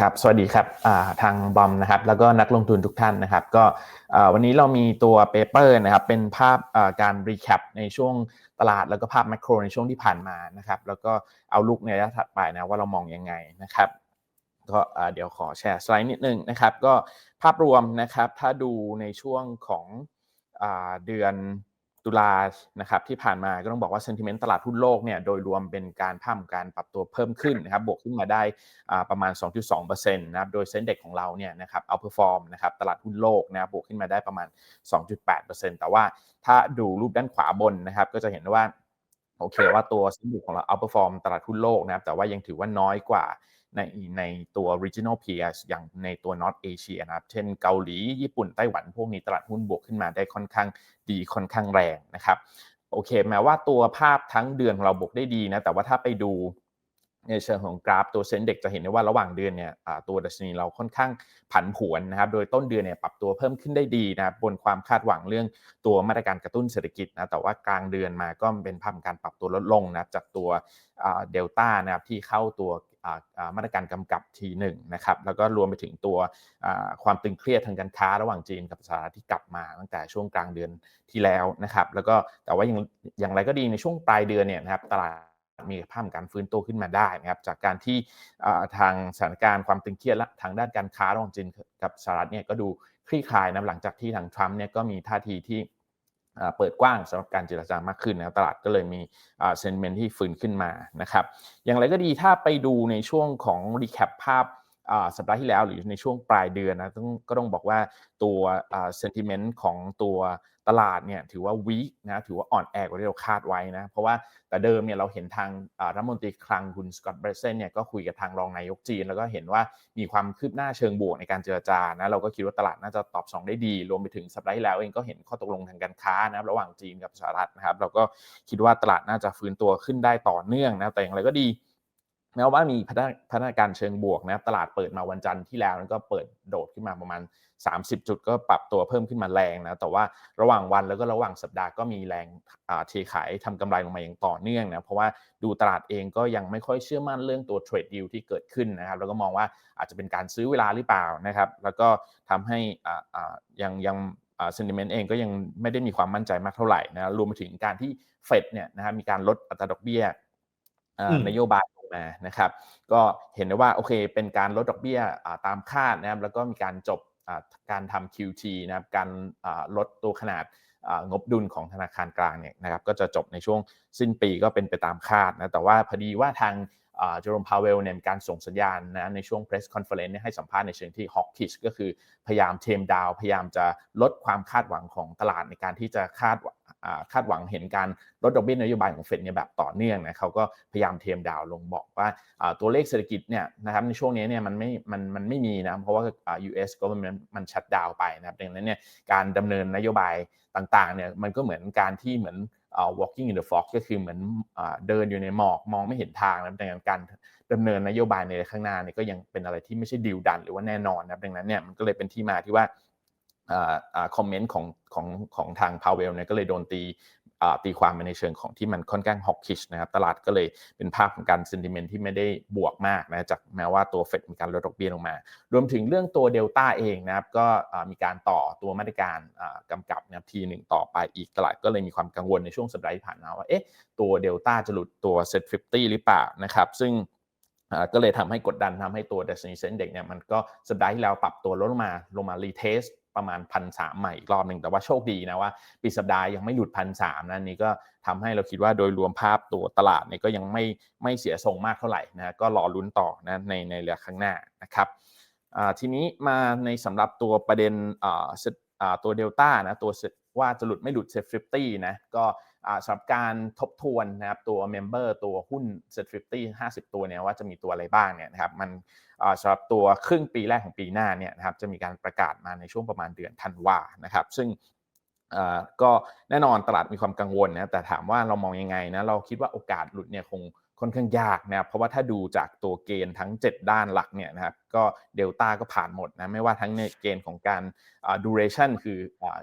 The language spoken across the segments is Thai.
ครับ สวัสดีครับทางบอมนะครับ แล้วก็นักลงทุนทุกท่านนะครับ ก็วันนี้เรามีตัวเปเปอร์นะครับ เป็นภาพการรีแคปในช่วงตลาดแล้วก็ภาพแมกโครในช่วงที่ผ่านมานะครับ แล้วก็เอาลุกในระยะถัดไปนะว่าเรามองยังไงนะครับก็เดี๋ยวขอแชร์สไลด์นิดนึงนะครับ ก็ภาพรวมนะครับ ถ้าดูในช่วงของเดือน ตุลานะครับที่ผ่านมาก็ต้องบอกว่าเซนติเมนต์ตลาดหุ้นโลกเนี่ยโดยรวมเป็นการภาพการปรับตัวเพิ่มขึ้นนะครับบวกขึ้นมาได้ประมาณ 2.2%นะครับโดยเซ็นเด็กของเราเนี่ยนะครับเอาเพอร์ฟอร์มนะครับตลาดหุ้นโลกนะครับบวกขึ้นมาได้ประมาณ 2.8%แต่ว่าถ้าดูรูปด้านขวาบนนะครับก็จะเห็นว่า โอเคว่าตัวสินบุกของเราเอาเปอร์ฟอร์มตลาดหุ้นโลกนะครับแต่ว่ายังถือว่าน้อยกว่าในในตัว regional peers อย่างในตัว North Asia นะครับ เช่นเกาหลี ญี่ปุ่น ไต้หวัน พวกนี้ตลาดหุ้นบวกขึ้นมาได้ค่อนข้างดีค่อนข้างแรงนะครับ โอเค แม้ว่าตัวภาพทั้งเดือนของเราบวกได้ดีนะ แต่ว่าถ้าไปดู ในเชิงของกราฟตัวเซ็นเด็กจะเห็นได้ว่าระหว่างเดือนเนี่ยตัวดัชนีเราค่อนข้างผันผวนนะครับ โดยต้นเดือนเนี่ยปรับตัวเพิ่มขึ้นได้ดีนะครับบนความคาดหวังเรื่องตัวมาตรการกระตุ้นเศรษฐกิจนะแต่ว่ากลางเดือนมาก็เป็นภาพการปรับตัวลดลงนะจากตัวเดลต้านะครับที่เข้าตัวมาตรการกำกับทีหนึ่งนะครับแล้วก็รวมไปถึงตัวความตึงเครียดทางการค้าระหว่างจีนกับสหรัฐที่กลับมาตั้งแต่ช่วงกลางเดือนที่แล้วนะครับ แล้วก็แต่ว่าอย่างอย่างไรก็ดีในช่วงปลายเดือนเนี่ยนะครับตลาด มีภาพการฟื้นตัวขึ้นมาได้นะครับจากการที่ทางสถานการณ์ความตึงเครียดและทางด้านการค้าระหว่างจีนกับสหรัฐเนี่ยก็ดูคลี่คลายนะหลังจากที่ทางทรัมป์เนี่ยก็มีท่าทีที่เปิดกว้างสำหรับการเจรจามากขึ้นนะตลาดก็เลยมีเซนเมนที่ฟื้นขึ้นมานะครับอย่างไรก็ดีถ้าไปดูในช่วงของรีแคปภาพ สัปดาห์ที่แล้วหรือในช่วงปลายเดือนนะต้องก็ต้องบอกว่าตัวเซนติเมนต์ของตัวตลาดเนี่ยถือว่าวีคนะถือว่าอ่อนแอกว่าที่เราคาดไว้นะเพราะว่าแต่เดิมเนี่ยเราเห็นทางรัฐมนตรีคลังคุณสกอตต์เบรเซนเนี่ยก็คุยกับทางรองนายกจีน แล้วก็เห็นว่ามีความคืบหน้าเชิงบวกในการเจรจานะเราก็คิดว่าตลาดน่าจะตอบ2ได้ดี รวมไปถึงสัปดาห์ที่แล้วเองก็เห็นข้อตกลงทางการค้านะระหว่างจีนกับสหรัฐนะครับเราก็คิดว่าตลาดน่าจะฟื้นตัวขึ้นได้ต่อเนื่องนะแต่อย่างไรก็ดี แม้ว่ามีพัฒนาการเชิงบวกนะครับตลาดเปิดมาวันจันทร์ที่แล้วก็เปิดโดดขึ้นมาประมาณ 30 จุดก็ปรับตัวเพิ่มขึ้นมาแรงนะแต่ว่าระหว่างวันแล้วก็ระหว่างสัปดาห์ก็มีแรงเทขายทำกำไรลงมาอย่างต่อเนื่องนะเพราะว่าดูตลาดเองก็ยังไม่ค่อยเชื่อมั่นเรื่องตัวเทรดดิวที่เกิดขึ้นนะครับแล้วก็มองว่าอาจจะเป็นการซื้อเวลาหรือเปล่านะครับ แล้วก็ทำให้ยังยังเซนติเมนต์เองก็ยังไม่ได้มีความมั่นใจมากเท่าไหร่นะรวมไปถึงการที่เฟดเนี่ยนะครับมีการลดอัตราดอกเบี้ยนโยบาย มานะครับ ก็เห็นได้ว่าโอเคเป็นการลดดอกเบี้ยตามคาดนะครับแล้วก็มีการจบการทำ QT นะครับการลดตัวขนาดงบดุลของธนาคารกลางเนี่ยนะครับก็จะจบในช่วงสิ้นปีก็เป็นไปตามคาดนะแต่ว่าพอดีว่าทางเจอร์มพาวเวลเนี่ยมีการส่งสัญญาณนะในช่วง press conference ให้สัมภาษณ์ในเชิงที่ hawkish ก็คือพยายามเทมดาวพยายามจะลดความคาดหวังของตลาดในการที่จะคาด คาดหวังเห็นการลดดอกเบี้ยนโยบายของเฟดเนี่ยแบบต่อเนื่องนะเขาก็พยายามเทมดาวลงบอกว่าตัวเลขเศรษฐกิจเนี่ยนะครับในช่วงนี้เนี่ยมันไม่มันมันไม่มีนะเพราะว่า US government มันชัดดาวไปนะครับดังนั้นเนี่ยการดำเนินนโยบายต่างๆเนี่ยมันก็เหมือนการที่เหมือน walking in the fog ก็คือเหมือนเดินอยู่ในหมอกมองไม่เห็นทางนะดังนั้นการดำเนินนโยบายในข้างหน้าเนี่ยก็ยังเป็นอะไรที่ไม่ใช่ดิวดัน หรือว่าแน่นอนนะดังนั้นเนี่ยมันก็เลยเป็นที่มาที่ว่า คอมเมนต์ของของของทางพาวเวลเนี่ยก็เลยโดนตีตีความมาในเชิงของที่มันค่อนข้างฮอกคิชนะครับ ตลาดก็เลยเป็นภาพของการเซนติเมนต์ที่ไม่ได้บวกมากนะจากแม้ว่าตัวเฟดมีการลดดอกเบี้ยลงมา รวมถึงเรื่องตัวเดลต้าเองนะครับ ก็มีการต่อตัวมาตรการกำกับนะทีหนึ่งต่อไปอีกตลาดก็เลยมีความกังวลในช่วงสัปดาห์ที่ผ่านมาว่าเอ๊ะตัวเดลต้าจะหลุดตัวเซ็ตฟิหรือเปล่านะครับซึ่งก็เลยทำให้กดดันทำให้ตัวดัชนีเซ็นเด็กเนี่ยมันก็สัปดาห์ที่แล้วปรับตัวลดลงมาลงมารีเทส ประมาณพันสามใหม่อีกรอบหนึ่งแต่ว่าโชคดีนะว่าปิดสัปดาห์ยังไม่หลุดพันสามนะนี่ก็ทำให้เราคิดว่าโดยรวมภาพตัวตลาดเนี่ยก็ยังไม่ไม่เสียทรงมากเท่าไหร่นะก็รอลุ้นต่อนะในในระยะข้างหน้านะครับทีนี้มาในสำหรับตัวประเด็นตัวเดลต้านะตัวว่าจะหลุดไม่หลุดเซฟฟิตี้นะก็ สำหรับการทบทวนนะครับตัวเมมเบอร์ตัวหุ้นเซ็ตฟิฟตี้ห้าสิบตัวเนี่ยว่าจะมีตัวอะไรบ้างเนี่ยนะครับมันสำหรับตัวครึ่งปีแรกของปีหน้าเนี่ยนะครับจะมีการประกาศมาในช่วงประมาณเดือนธันวานะครับซึ่งก็แน่นอนตลาดมีความกังวลนะแต่ถามว่าเรามองยังไงนะเราคิดว่าโอกาสหลุดเนี่ยคง ค่อนข้างยากนะครับเพราะว่าถ้าดูจากตัวเกณฑ์ทั้ง 7 ด้านหลักเนี่ยนะครับก็เดลต้าก็ผ่านหมดนะไม่ว่าทั้งในเกณฑ์ของการ duration คือ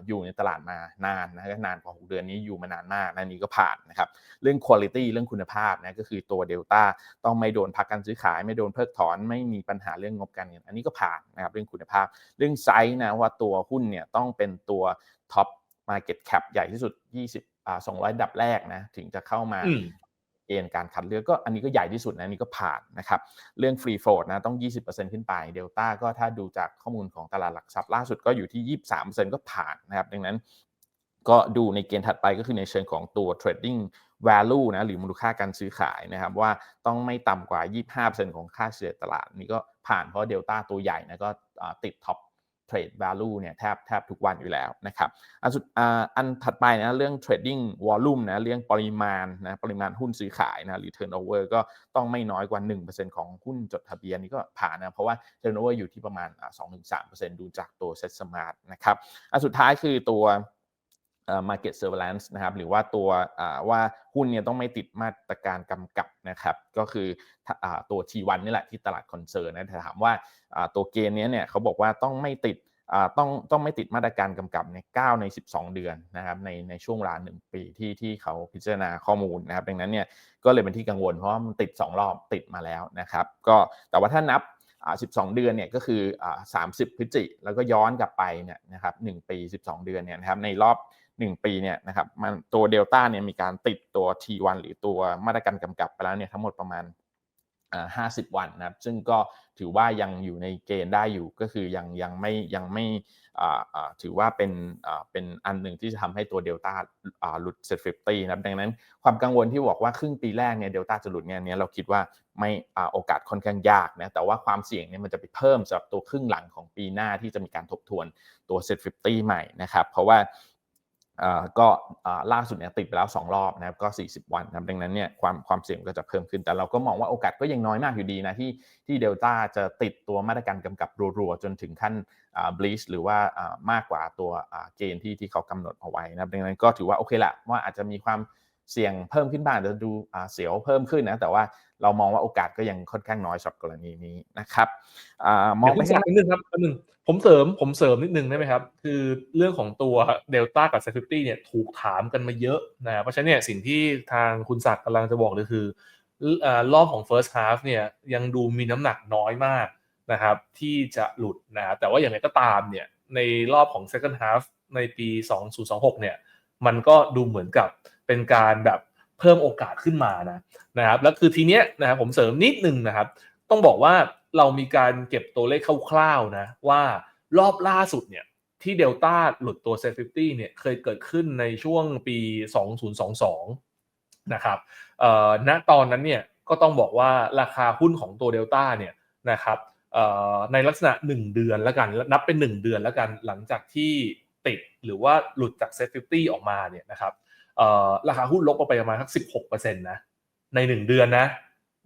อยู่ในตลาดมานานนะก็นานกว่า 6 เดือนนี้อยู่มานานมากนะนี้ก็ผ่านนะครับเรื่อง quality เรื่องคุณภาพนะก็คือตัวเดลต้าต้องไม่โดนพักการซื้อขาย ไม่โดนเพิกถอนไม่มีปัญหาเรื่องงบการเงินอันนี้ก็ผ่านนะครับเรื่องคุณภาพ เรื่องไซส์นะว่าตัวหุ้นเนี่ยต้องเป็นตัว top market cap ใหญ่ที่สุด 20อ่า200 ดับแรกนะถึงจะเข้ามา เกณฑ์การคัดเลือกก็อันนี้ก็ใหญ่ที่สุดนะนี่ก็ผ่านนะครับเรื่อง free float นะต้อง 20%ขึ้นไปเดลต้าก็ถ้าดูจากข้อมูลของตลาดหลักทรัพย์ล่าสุดก็อยู่ที่ 23%ก็ผ่านนะครับดังนั้นก็ดูในเกณฑ์ถัดไปก็คือในเชิงของตัว trading value นะหรือมูลค่าการซื้อขายนะครับว่าต้องไม่ต่ำกว่า 25%ของค่าเฉลี่ยตลาดนี่ก็ผ่านเพราะเดลต้าตัวใหญ่นะก็ติดท็อป trade value เนี่ยแทบแทบทุกวันอยู่แล้วนะครับอันสุดอันถัดไปนะเรื่อง trading volume นะเรื่องปริมาณนะปริมาณหุ้นซื้อขายนะหรือ turnover ก็ต้องไม่น้อยกว่า 1%ของหุ้นจดทะเบียนนี่ก็ผ่านนะเพราะว่า turnover อยู่ที่ประมาณ 2-3%ดูจากตัว set smart นะครับอันสุดท้ายคือตัว market surveillance นะครับหรือว่าตัวว่าหุ้นเนี่ยต้องไม่ติดมาตรการกำกับนะครับก็คือตัว T1 นี่แหละที่ตลาดคอนเซิร์นนะถามว่าตัวเกณฑ์นี้เนี่ยเขาบอกว่าต้องไม่ติดต้องต้องไม่ติดมาตรการกำกับใน 9 ใน 12 เดือนนะครับในในช่วงเวลา1ปีที่ที่เขาพิจารณาข้อมูลนะครับดังนั้นเนี่ยก็เลยเป็นที่กังวลเพราะว่ามันติด 2 รอบติดมาแล้วนะครับก็แต่ว่าถ้านับ12 เดือนเนี่ยก็คือ 30 พฤศจิแล้วก็ย้อนกลับไปเนี่ยนะครับ1ปี 12 เดือนเนี่ยนะครับในรอบ 1 ปีเนี่ยนะครับมันตัวเดลต้าเนี่ยมีการติดตัว T1 หรือตัวมาตรการกำกับไปแล้วเนี่ยทั้งหมดประมาณห้าสิบวันนะครับซึ่งก็ถือว่ายังอยู่ในเกณฑ์ได้อยู่ก็คือยังยังไม่ยังไม่ถือว่าเป็นเป็นอันหนึ่งที่จะทำให้ตัวเดลต้าหลุดเซ็ตฟิฟตี้นะครับดังนั้นความกังวลที่บอกว่าครึ่งปีแรกเนี่ยเดลต้าจะหลุดเนี่ยเราคิดว่าไม่โอกาสค่อนข้างยากนะแต่ว่าความเสี่ยงเนี่ยมันจะไปเพิ่มสำหรับตัวครึ่งหลังของปีหน้าที่จะมีการทบทวนตัวเซ็ตฟิฟตี้ใหม่นะครับเพราะว่า ก็ล่าสุดเนี่ยติดไปแล้ว 2 รอบนะครับก็ 40 วันนะครับดังนั้นเนี่ยความความเสี่ยงก็จะเพิ่มขึ้น แต่เราก็มองว่าโอกาสก็ยังน้อยมากอยู่ดีนะที่ที่เดลต้าจะติดตัวมาตรการกำกับรัวๆ จนถึงขั้นบลิชหรือว่ามากกว่าตัวเกณฑ์ที่ที่เขากำหนดเอาไว้นะครับดังนั้นก็ถือว่าโอเคละว่าอาจจะมีความ เสี่ยงเพิ่มขึ้นบ้างจะดูเสียวเพิ่มขึ้นนะ แต่ว่าเรามองว่าโอกาสก็ยังค่อนข้างน้อยสำหรับกรณีนี้นะครับมองไปนิดนึงครับนิดนึงผมเสริมผมเสริมนิดนึงได้ไหมครับ คือเรื่องของตัวเดลต้ากับเซฟตี้เนี่ยถูกถามกันมาเยอะนะเพราะฉะนั้นเนี่ยสิ่งที่ทางคุณศักดิ์กำลังจะบอกเลยคือรอบของ first half เนี่ยยังดูมีน้ำหนักน้อยมากนะครับที่จะหลุดนะแต่ว่าอย่างไรก็ตามเนี่ยในรอบของ second half ในปี 2026 เนี่ยมันก็ดูเหมือนกับ เป็นการแบบเพิ่มโอกาสขึ้นมานะนะครับแล้วคือทีเนี้ยนะครับผมเสริมนิดนึงนะครับ ต้องบอกว่าเรามีการเก็บตัวเลขคร่าวๆนะว่ารอบล่าสุดเนี่ยที่เดลต้าหลุดตัวเซฟตี้เนี่ยเคยเกิดขึ้นในช่วงปี 2022 นะครับเอ่อณตอนนั้นเนี่ยก็ต้องบอกว่าราคาหุ้นของตัวเดลต้าเนี่ยนะครับในลักษณะ 1 เดือนแล้วกัน นับเป็น 1 เดือนแล้วกันหลังจากที่ติดหรือว่าหลุดจากเซฟตี้ออกมาเนี่ยนะครับ ราคาหุ้นลบไปประมาณสัก16%นะใน1เดือนนะ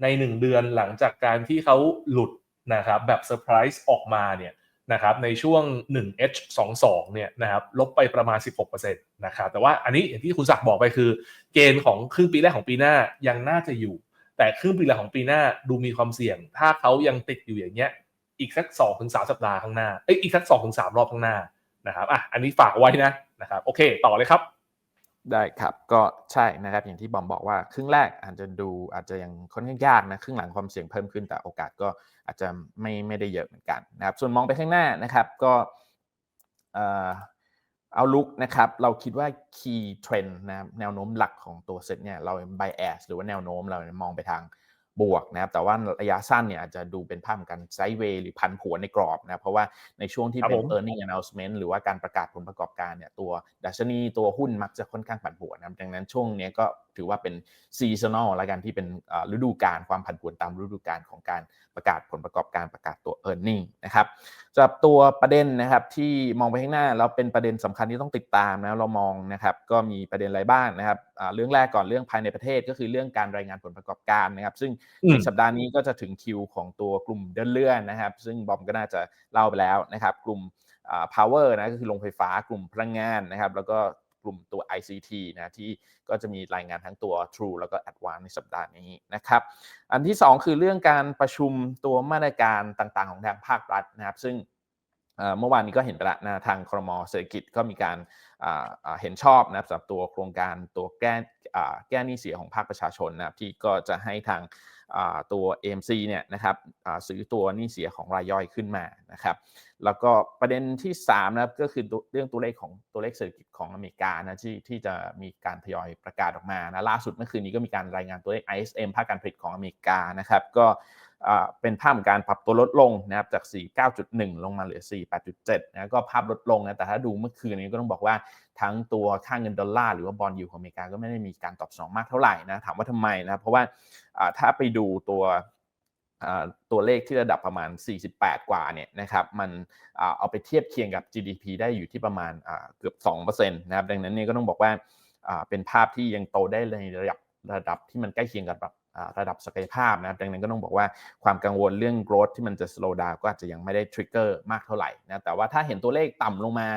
ใน1เดือนหลังจากการที่เขาหลุดนะครับแบบเซอร์ไพรส์ออกมาเนี่ยนะครับในช่วง 1H22 เนี่ยนะครับลบไปประมาณ 16%นะครับแต่ว่าอันนี้อย่างที่คุณศักดิ์บอกไปคือ เกณฑ์ของครึ่งปีแรกของปีหน้ายังน่าจะอยู่ แต่ครึ่งปีหลังของปีหน้าดูมีความเสี่ยง ถ้าเขายังติดอยู่อย่างเงี้ยอีกสัก 2-3 สัปดาห์ข้างหน้าเอ้ยอีกสัก 2-3 รอบข้างหน้านะครับอะอันนี้ฝากไว้นะนะครับโอเค ต่อเลยครับ ได้ครับก็ใช่นะครับอย่างที่บอมบอกว่าครึ่งแรกอาจจะดูอาจจะยังค่อนข้างยากนะครึ่งหลังความเสี่ยงเพิ่มขึ้นแต่โอกาสก็อาจจะไม่ไม่ได้เยอะเหมือนกันนะครับส่วนมองไปข้างหน้านะครับก็เอาลุกนะครับเราคิดว่า key trend นะแนวโน้มหลักของตัวเซ็ตเนี่ยเรา bias หรือว่าแนวโน้มเรามองไปทาง บวกนะครับแต่ว่าระยะสั้นเนี่ยอาจจะดูเป็นภาพเหมือนกันไซด์เวย์หรือพันผวนในกรอบนะเพราะว่าในช่วงที่เป็น e a r n i n g announcement หรือว่าการประกาศผลประกอบการเนี่ยตัวดัชนีตัวหุ้นมักจะค่อนข้างผันผวนนะดังนั้นช่วงนี้ก็ ถือว่าเป็นซีซันอลล้วกันที่เป็นฤดูกาลความผันผวนตามฤดูกาลของการประกาศผลประกอบการประกาศตัว e a r n i n g นะครับสำหรับตัวประเด็นนะครับที่มองไปข้างหน้าแล้วเป็นประเด็นสำคัญที่ต้องติดตามนะเรามองนะครับก็มีประเด็นอะไรบ้างนะครับเรื่องแรกก่อนเรื่องภายในประเทศก็คือเรื่องการรายงานผลประกอบการนะครับ ซึ่งในสัปดาห์นี้ก็จะถึงคิวของตัวกลุ่มเดินเลื่อนนะครับ ซึ่งบอมก็น่าจะเล่าไปแล้วนะครับ กลุ่ม power นะก็คือโรงไฟฟ้ากลุ่มพลังงานนะครับ แล้วก็ กลุ่มตัว ICT นะที่ก็จะมีรายงานทั้งตัว True แล้วก็ Advance ในสัปดาห์นี้นะครับ อันที่ 2 คือเรื่องการประชุมตัวมาตรการต่างๆ ของทางภาครัฐนะครับซึ่งเมื่อวานนี้ก็เห็นไปแล้วนะทางครมเศรษฐกิจก็มีการเห็นชอบนะสำหรับตัวโครงการตัวแก้แก้หนี้เสียของภาคประชาชนนะครับที่ก็จะให้ทาง ตัว AMC เนี่ยนะครับซื้อตัวนี่เสียของรายย่อยขึ้นมานะครับแล้วก็ประเด็นที่3นะครับก็คือเรื่องตัวเลขของตัวเลขเศรษฐกิจของอเมริกานะที่ที่จะมีการทยอยประกาศออกมานะล่าสุดเมื่อคืนนี้ก็มีการรายงานตัวเลข ISM ภาคการผลิตของอเมริกานะครับก็ เป็นภาพของการปรับตัวลดลงนะครับจาก 49.1 ลงมาเหลือ 48.7 นะก็ภาพลดลงนะแต่ถ้าดูเมื่อคืนนี้ก็ต้องบอกว่าทั้งตัวค่าเงินดอลลาร์หรือว่าบอลยูของอเมริกาก็ไม่ได้มีการตอบสนองมากเท่าไหร่นะถามว่าทำไมนะเพราะว่าถ้าไปดูตัวตัวเลขที่ระดับประมาณ 48 กว่าเนี่ยนะครับมันเอาไปเทียบเคียงกับ GDP ได้อยู่ที่ประมาณเกือบ 2%นะครับดังนั้นเนี่ยก็ต้องบอกว่าเป็นภาพที่ยังโตได้ในระดับระดับที่มันใกล้เคียงกับแบบ ระดับศักยภาพนะครับดังนั้นก็ต้องบอกว่าความกังวลเรื่อง growth ที่มันจะ slow down ก็อาจจะยังไม่ได้ trigger มากเท่าไหร่นะแต่ว่าถ้าเห็นตัวเลขต่ำลงมา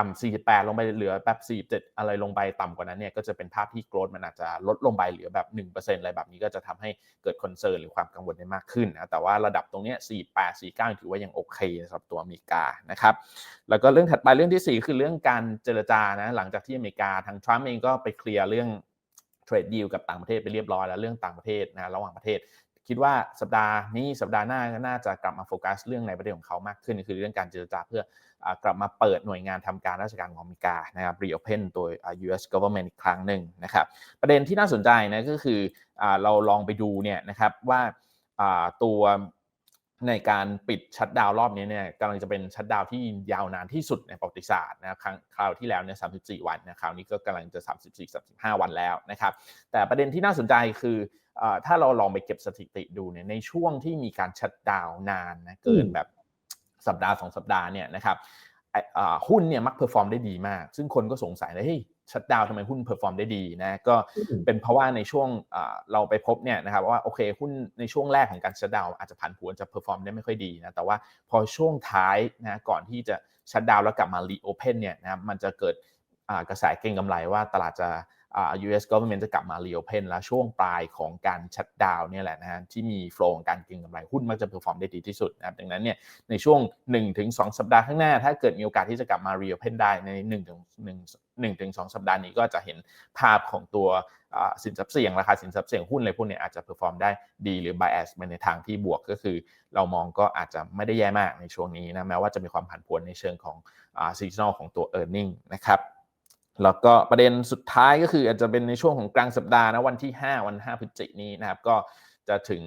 ต่ำ48 ลงไปเหลือแบบ47 อะไรลงไปต่ำกว่านั้นเนี่ยก็จะเป็นภาพที่ growth มันอาจจะลดลงไปเหลือแบบ 1%อะไรแบบนี้ก็จะทำให้เกิด concern หรือความกังวลได้มากขึ้นนะแต่ว่าระดับตรงนี้48 49 ถือว่ายังโอเคสำหรับตัวอเมริกานะครับแล้วก็เรื่องถัดไปเรื่องที่ 4 คือเรื่องการเจรจานะหลังจากที่อเมริกาทางทรัมป์เองก็ไปเคลียร์เรื่อง เทรดดีลกับต่างประเทศไปเรียบร้อยแล้วเรื่องต่างประเทศนะระหว่างประเทศ คิดว่าสัปดาห์นี้สัปดาห์หน้าก็น่าจะกลับมาโฟกัสเรื่องในประเด็นของเขามากขึ้น คือเรื่องการเจรจาเพื่อกลับมาเปิดหน่วยงานทำการราชการของอเมริกานะครับ reopen โดย US government อีกครั้งหนึ่งนะครับ ประเด็นที่น่าสนใจนะก็คือเราลองไปดูเนี่ยนะครับว่าตัว ในการปิดชัดดาวรอบนี้เนี่ยกำลังจะเป็นชัดดาวที่ยาวนานที่สุดในประวัติศาสตร์นะครับคราวที่แล้วเนี่ย34วันนะคราวนี้ก็กำลังจะ 34-35 วันแล้วนะครับ แต่ประเด็นที่น่าสนใจคือถ้าเราลองไปเก็บสถิติดูเนี่ยในช่วงที่มีการชัดดาวนานนะเกินแบบสัปดาห์สองสัปดาห์เนี่ยนะครับหุ้นเนี่ยมักเพอร์ฟอร์มได้ดีมาก ซึ่งคนก็สงสัยเลยเฮ้ย ชัดดาวทำไมหุ้นเพอร์ฟอร์มได้ดีนะก็เป็นเพราะว่าในช่วงเราไปพบเนี่ยนะครับว่าโอเคหุ้นในช่วงแรกของการชัดดาวอาจจะผันผวนจะเพอร์ฟอร์มได้ไม่ค่อยดีนะแต่ว่าพอช่วงท้ายนะก่อนที่จะชัดดาวแล้วกลับมารีโอเพนเนี่ยนะครับมันจะเกิดกระแสเก็งกำไรว่าตลาดจะ US government จะกลับมา reopen แล้วช่วงปลายของการชัดดาวเนี่ยแหละนะฮะที่มีโฟล์ของการเก็งกำไรหุ้นมักจะเพอร์ฟอร์มได้ดีที่สุดนะครับดังนั้นเนี่ยในช่วง 1-2 สัปดาห์ข้างหน้า ถ้าเกิดมีโอกาสที่จะกลับมา reopen ได้ใน1ถึง1 1ถึง2สัปดาห์นี้ก็จะเห็นภาพของตัวสินทรัพย์เสี่ยงราคาสินทรัพย์เสี่ยงหุ้นอะไรพวกนี้อาจจะเพอร์ฟอร์มได้ดีหรือ bias ไปในทางที่บวกก็คือ เรามองก็อาจจะไม่ได้แย่มากในช่วงนี้นะแม้ว่าจะมีความผันผวนในเชิงของ seasonal ของตัว earning นะครับ แล้วก็ประเด็นสุดท้ายก็คืออาจจะเป็นในช่วงของกลางสัปดาห์นะวันที่ 5 วัน 5พฤศจิกนี้นะครับ ก็จะถึง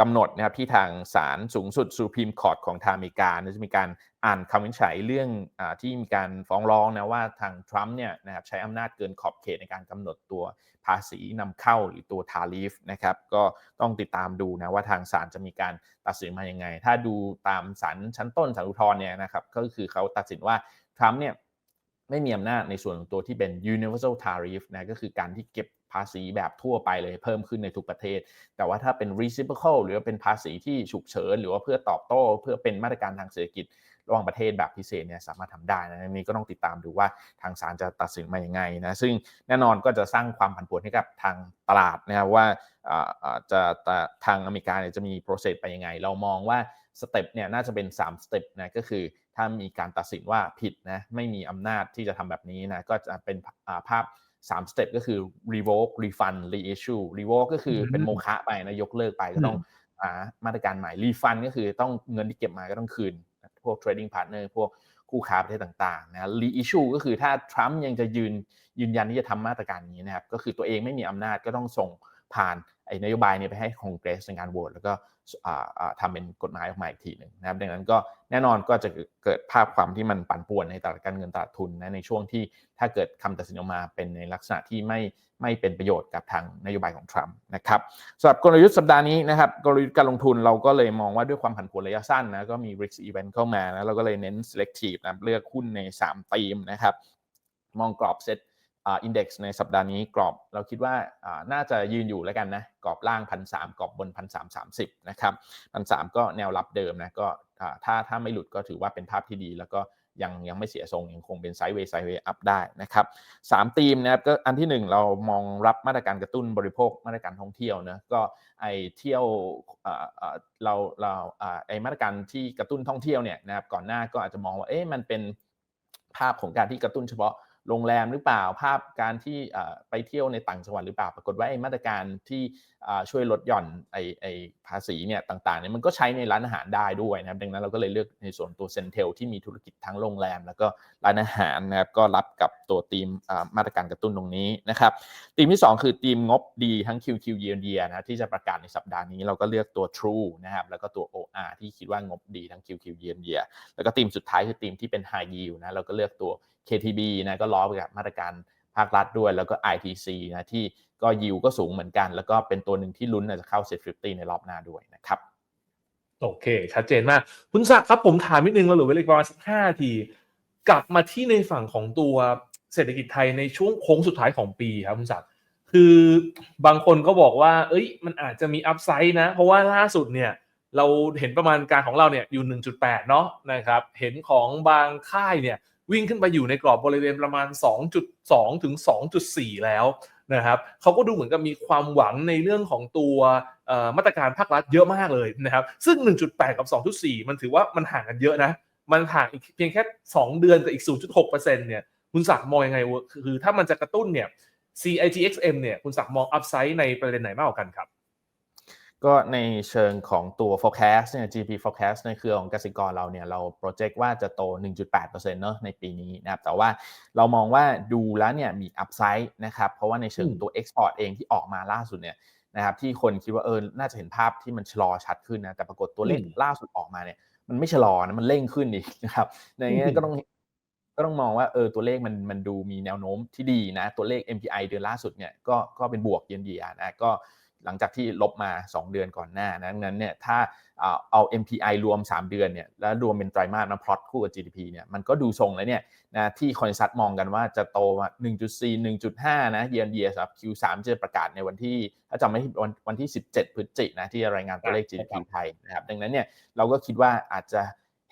กำหนดนะครับที่ทางศาลสูงสุดสุพรีมคอร์ตของทางอเมริกาจะมีการอ่านคำวินิจฉัยเรื่องอที่มีการฟ้องร้องนะว่าทางทรัมป์เนี่ยนะครับใช้อำนาจเกินขอบเขตในการกำหนดตัวภาษีนำเข้าหรือตัวทาริฟนะครับก็ต้องติดตามดูนะว่าทางศาลจะมีการตัดสินมาอยังไง ถ้าดูตามศาลชั้นต้นศาลอุทธรณ์เนี่ยนะครับก็คือเขาตัดสินว่าทรัมป์เนี่ย ไม่มีอำนาจในส่วนของตัวที่เป็น universal tariff นะก็คือการที่เก็บภาษีแบบทั่วไปเลยเพิ่มขึ้นในทุกประเทศ แต่ว่าถ้าเป็น reciprocal หรือว่าเป็นภาษีที่ฉุกเฉิน หรือว่าเพื่อตอบโต้ เพื่อเป็นมาตรการทางเศรษฐกิจระหว่างประเทศแบบพิเศษเนี่ยสามารถทำได้นะนี้ก็ต้องติดตามดูว่าทางศาลจะตัดสินมาอย่างไงนะซึ่งแน่นอนก็จะสร้างความผันผวนให้กับทางตลาดนะครับว่าจะทางอเมริกาเนี่ยจะมีโปรเซสไปยังไง เรามองว่าสเต็ปเนี่ยน่าจะเป็น3สเต็ปนะก็คือ ถ้ามีการตัดสินว่าผิดนะไม่มีอำนาจที่จะทำแบบนี้นะก็จะเป็นภาพ3สเต็ปก็คือ revoke refund reissue revoke ก็คือเป็นโมฆะไปนะยกเลิกไปก็ต้องมาตรการใหม่ refund ก็คือต้องเงินที่เก็บมาก็ต้องคืน พวก trading partner พวกคู่ค้าประเทศต่างๆนะ reissue ก็คือถ้าทรัมป์ยังจะยืนยืนยันที่จะทำมาตรการนี้นะครับก็คือตัวเองไม่มีอำนาจก็ต้องส่งผ่าน ไอ้นโยบายนี้ไปให้คอนเกรสในการโหวตแล้วก็ทำเป็นกฎหมายออกมาอีกทีหนึ่งนะครับดังนั้นก็แน่นอนก็จะเกิดภาพความที่มันปั่นป่วนในตลาดการเงินตลาดทุนนะในช่วงที่ถ้าเกิดคำตัดสินออกมาเป็นในลักษณะที่ไม่ไม่เป็นประโยชน์กับทางนโยบายของทรัมป์นะครับสำหรับกลยุทธ์สัปดาห์นี้นะครับกลยุทธ์การลงทุนเราก็เลยมองว่าด้วยความผันผวนระยะสั้นนะก็มี risk event เข้ามานะเราก็เลยเน้น selective นะเลือกหุ้นใน 3 ธีมนะครับมองกรอบเซต อินเด็กซ์ในสัปดาห์นี้กรอบเราคิดว่าน่าจะยืนอยู่แล้วกันนะกรอบล่างพันสกรอบบนพันสามสามสิบนะครับพันสก็แนวรับเดิมนะก็ถ้าถ้าไม่หลุดก็ถือว่าเป็นภาพที่ดี แล้วก็ยังยังไม่เสียทรงยังคงเป็นไซด์เวย์ไซด์เวย์อัพได้นะครับสามธีมนะครับก็อันที่หนึ่งเรามองรับมาตรการกระตุ้นบริโภคมาตรการท่องเที่ยวนะก็ไอเที่ยวเราเราไอมาตรการที่กระตุ้นท่องเที่ยวเนี่ยนะครับก่อนหน้าก็อาจจะมองว่าเอ๊ะมันเป็นภาพของการที่กระตุ้นเฉพาะ โรงแรมหรือเปล่าภาพการที่ไปเที่ยวในต่างจังหวัดหรือเปล่า ปรากฏว่าไอ้มาตรการที่ช่วยลดหย่อนไอ้ไอ้ภาษีเนี่ยต่างๆเนี่ยมันก็ใช้ในร้านอาหารได้ด้วยนะครับดังนั้นเราก็เลยเลือกในส่วนตัวเซนเทลที่มีธุรกิจทั้งโรงแรม แล้วก็ร้านอาหารนะครับก็รับกับตัวทีมมาตรการกระตุ้นตรงนี้นะครับทีมที่ 2 คือทีมงบดีทั้ง QQ Year Year นะที่จะประกาศในสัปดาห์นี้เราก็เลือกตัว True นะครับแล้วก็ตัว OR ที่คิดว่างบดีทั้ง QQ Year Year แล้วก็ทีมสุดท้ายคือทีมที่เป็น High Yield นะเราก็เลือกตัว KTB นะก็ล้อไปกับมาตรการภาครัฐด้วย แล้วก็ ITC นะที่ก็ยิวก็สูงเหมือนกัน แล้วก็เป็นตัวหนึ่งที่ลุ้นจะเข้าเซ็ตฟิในรอบหน้าด้วยนะครับโอเค ชัดเจนมาก คุณศักดิ์ครับผมถามนิดนึงเราเหลือเวลาประมาณสักห้านาทีกลับมาที่ในฝั่งของตัวเศรษฐกิจไทยในช่วงโค้งสุดท้ายของปีครับคุณศักดิ์คือบางคนก็บอกว่า เอ้ย มันอาจจะมีอัพไซด์นะ เพราะว่าล่าสุดเนี่ย เราเห็นประมาณการของเราเนี่ยอยู่ 1.8 เนาะนะครับ เห็นของบางค่ายเนี่ย วิ่งขึ้นไปอยู่ในกรอบบริเวณประมาณ 2.2 ถึง 2.4 แล้วนะครับเขาก็ดูเหมือนกับมีความหวังในเรื่องของตัวมาตรการภาครัฐเยอะมากเลยนะครับ ซึ่ง 1.8 กับ 2.4 มันถือว่ามันห่างกันเยอะนะ มันห่างอีกเพียงแค่ 2 เดือนกับอีก 0.6%เนี่ย คุณศักดิ์มองยังไง คือถ้ามันจะกระตุ้นเนี่ย CIGXM เนี่ย คุณศักดิ์มองอัพไซด์ในประเด็นไหนมากกว่ากันครับ ก็ในเชิงของตัว forecast เนี่ย GDP forecast ในเครือของกสิกรเราเนี่ยเรา project ว่าจะโต 1.8%เนอะในปีนี้นะครับแต่ว่าเรามองว่าดูแล้วเนี่ยมี upside นะครับเพราะว่าในเชิงอืมตัว export เองที่ออกมาล่าสุดเนี่ยนะครับที่คนคิดว่าเออน่าจะเห็นภาพที่มันชะลอชัดขึ้นนะแต่ปรากฏตัวเลขอืมล่าสุดออกมาเนี่ยมันไม่ชะลอนะมันเร่งขึ้นอีกนะครับในนี้อืมก็ต้องก็ต้องมองว่าเออตัวเลขมันมันดูมีแนวโน้มที่ดีนะตัวเลข MPI เดือนล่าสุดเนี่ยก็ก็เป็นบวกเยียนเยียนะก็ หลังจากที่ลบมา 2 เดือนก่อนหน้านะดังนั้นเนี่ยถ้าเอาเอา MPI รวม 3 เดือนเนี่ยแล้วรวมเป็นไตรมาสมาพลอตคู่กับ GDP เนี่ยมันก็ดูทรงแล้วเนี่ยนะที่คอนซัตมองกันว่าจะโตมา1.4 1.5 นะเยียนเยียสำหรับ Q3 จะประกาศในวันที่ ถ้าจำไม่ผิดวันวันที่ 17 พฤศจิกนะที่จะรายงานตัวเลข GDP ไทยนะครับดังนั้นเนี่ยเราก็คิดว่าอาจจะ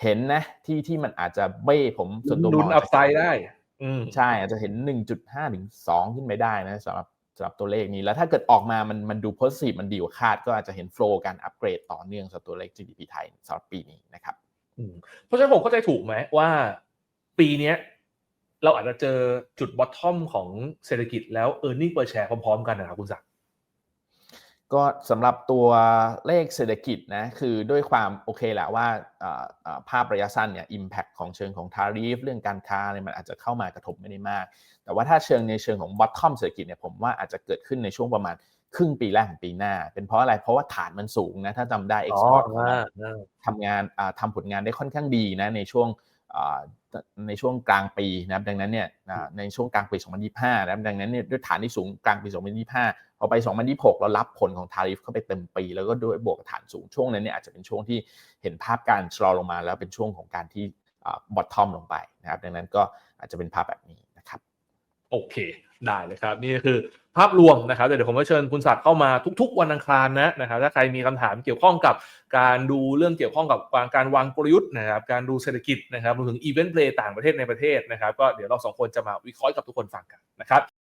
เห็นนะที่ที่มันอาจจะเบ้ผมส่วนตัวมลุ้องนอาอัจพจะไซด์ได้อืมใช่อาจจะเห็น 1.5 ถึง 2 ขึ้นไปได้นะสำหรับ สำหรับตัวเลขนี้ แล้วถ้าเกิดออกมามันมันดูโพสิฟมันดีกว่าคาด ก็อาจจะเห็นโฟล์การอัปเกรดต่อเนื่องสำหรับตัวเลข GDP ไทยสำหรับปีนี้นะครับอืมเพราะฉะนั้นผมเข้าใจถูกไหมว่าปีนี้เราอาจจะเจอจุดบอททอมของเศรษฐกิจแล้ว e a r n i n g per share พร้อมๆ กันนะครับคุณศักดิ ก็สำหรับตัวเลขเศรษฐกิจนะคือด้วยความโอเคแหละว่าอ่าอ่าภาพระยะสั้นเนี่ย impact ของเชิงของ tariff เรื่องการค้าอะไรมันอาจจะเข้ามากระทบไม่ได้มาก แต่ว่าถ้าเชิงในเชิงของ bottom เศรษฐกิจเนี่ยผมว่าอาจจะเกิดขึ้นในช่วงประมาณครึ่งปีแรกของปีหน้า เป็นเพราะอะไรเพราะว่าฐานมันสูงนะถ้าจำได้ export ของเราทำงานอ่าทำผลงานได้ค่อนข้างดีนะในช่วงอ่า ในช่วงกลางปีนะครับดังนั้นเนี่ยอ่าในช่วงกลางปี 2025นะครับดังนั้นเนี่ยด้วยฐานที่สูงกลางปี 2025พอไป 2026 เรารับผลของทาริฟเข้าไปเต็มปี แล้วก็ด้วยบวกกับฐานสูงช่วงนั้นเนี่ยอาจจะเป็นช่วงที่เห็นภาพการชะลอลงมา แล้วเป็นช่วงของการที่บอททอมลงไปนะครับดังนั้นก็อาจจะเป็นภาพแบบนี้นะครับโอเค ได้เลยครับ นี่คือ ภาพรวมนะครับเดี๋ยวผมจะเชิญคุณศักดิ์เข้ามาทุกๆ วันอังคารนะนะครับถ้าใครมีคำถามเกี่ยวข้องกับการดูเรื่องเกี่ยวข้องกับการวางกลยุทธ์นะครับการดูเศรษฐกิจนะครับรวมถึงอีเวนต์เพลย์ต่างประเทศในประเทศนะครับก็เดี๋ยวเราสองคนจะมาวิเคราะห์กับทุกคนฟังกันนะครับ